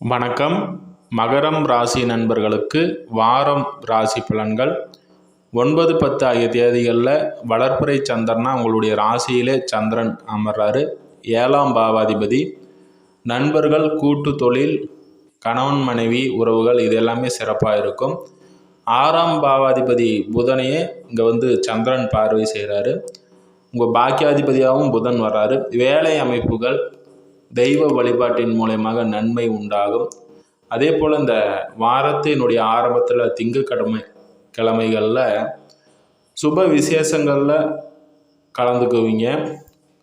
வணக்கம். மகரம் ராசி நண்பர்களுக்கு வாரம் ராசி பலன்கள். ஒன்பது பத்து ஆகிய தேதிகளில் வளர்ப்புரை சந்திரனா உங்களுடைய ராசியிலே சந்திரன் அமர்றாரு. ஏழாம் பாவாதிபதி. நண்பர்கள் கூட்டு தொழில் கணவன் மனைவி உறவுகள் இது எல்லாமே சிறப்பாக இருக்கும். ஆறாம் பாவாதிபதி புதனையே இங்கே வந்து சந்திரன் பார்வை செய்கிறாரு உங்கள் பாக்கியாதிபதியாகவும் புதன் வர்றாரு. வேலை அமைப்புகள் தெய்வ வழிபாட்டின் மூலயமாக நன்மை உண்டாகும். அதே போல் இந்த வாரத்தினுடைய ஆரம்பத்தில் திங்கக்கிழமை கிழமைகளில் சுப விசேஷங்களில் கலந்துக்குவீங்க.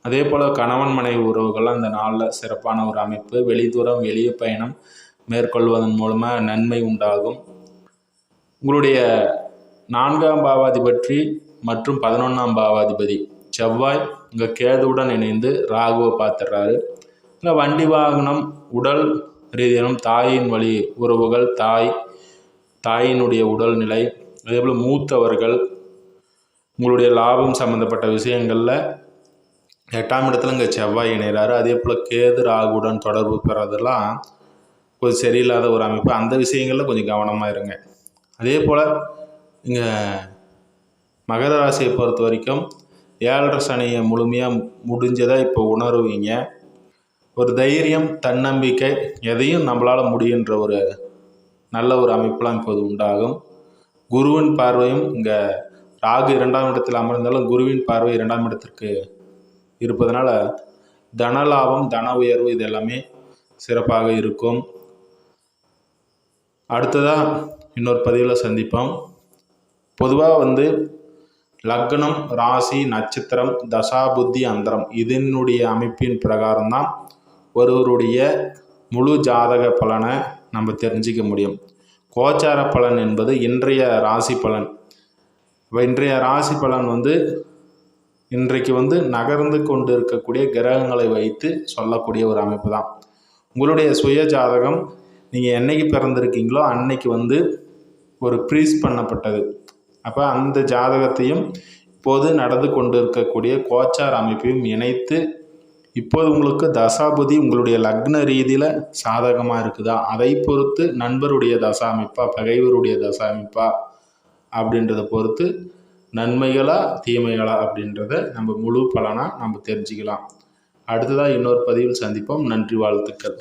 அதே போல் கணவன் மனைவி உறவுகள்லாம் இந்த நாளில் சிறப்பான ஒரு அமைப்பு வெளிதூரம் வெளிய பயணம் மேற்கொள்வதன் மூலமாக நன்மை உண்டாகும். உங்களுடைய நான்காம் பாவாதிபதி மற்றும் பதினொன்றாம் பாவாதிபதி செவ்வாய் இங்கே கேதுவுடன் இணைந்து ராகுவை பார்த்துடுறாரு இல்லை வண்டி வாகனம் உடல் ரீதியிலும் தாயின் வழி உறவுகள் தாய் தாயினுடைய உடல்நிலை அதேபோல் மூத்தவர்கள் உங்களுடைய லாபம் சம்மந்தப்பட்ட விஷயங்களில் எட்டாம் இடத்துல இங்கே செவ்வாய் இணைகிறாரு அதே போல் கேது ராகுடன் தொடர்பு பெறதெல்லாம் கொஞ்சம் சரியில்லாத ஒரு அமைப்பு. அந்த விஷயங்களில் கொஞ்சம் கவனமாக இருங்க. அதே போல் இங்கே மகர ராசியை பொறுத்த வரைக்கும் ஏழரை சனியை முழுமையாக முடிஞ்சதாக இப்போ உணருவீங்க. ஒரு தைரியம் தன்னம்பிக்கை எதையும் நம்மளால் முடியுன்ற ஒரு நல்ல ஒரு அமைப்பெலாம் இப்போது உண்டாகும். குருவின் பார்வையும் இங்கே ராகு இரண்டாம் இடத்தில் அமர்ந்தாலும் குருவின் பார்வை இரண்டாம் இடத்திற்கு இருப்பதனால தனலாபம் தன உயர்வு இது எல்லாமே சிறப்பாக இருக்கும். அடுத்ததாக இன்னொரு பதிவில் சந்திப்போம். பொதுவாக வந்து லக்னம் ராசி நட்சத்திரம் தசா புத்தி அந்தரம் இதனுடைய அமைப்பின் பிரகாரம் தான் ஒருவருடைய முழு ஜாதக பலனை நம்ம தெரிஞ்சிக்க முடியும். கோச்சார பலன் என்பது இன்றைய ராசி பலன். இன்றைய ராசி பலன் வந்து இன்றைக்கு வந்து நகர்ந்து கொண்டு இருக்கக்கூடிய கிரகங்களை வைத்து சொல்லக்கூடிய ஒரு அமைப்பு தான். உங்களுடைய சுய ஜாதகம் நீங்கள் என்னைக்கு பிறந்திருக்கீங்களோ அன்னைக்கு வந்து ஒரு ப்ரீஸ் பண்ணப்பட்டது. அப்போ அந்த ஜாதகத்தையும் இப்போது நடந்து கொண்டு இருக்கக்கூடிய கோச்சார் அமைப்பையும் இணைத்து இப்போது உங்களுக்கு தசாபுதி உங்களுடைய லக்ன ரீதியில் சாதகமாக இருக்குதா? அதை பொறுத்து நண்பருடைய தசா அமைப்பா பகைவருடைய தசா அமைப்பா அப்படின்றத பொறுத்து நன்மைகளா தீமைகளா அப்படின்றத நம்ம முழு பலனாக நம்ம தெரிஞ்சுக்கலாம். அடுத்ததாக இன்னொரு பதிவில் சந்திப்போம். நன்றி வாழ்த்துக்கள்.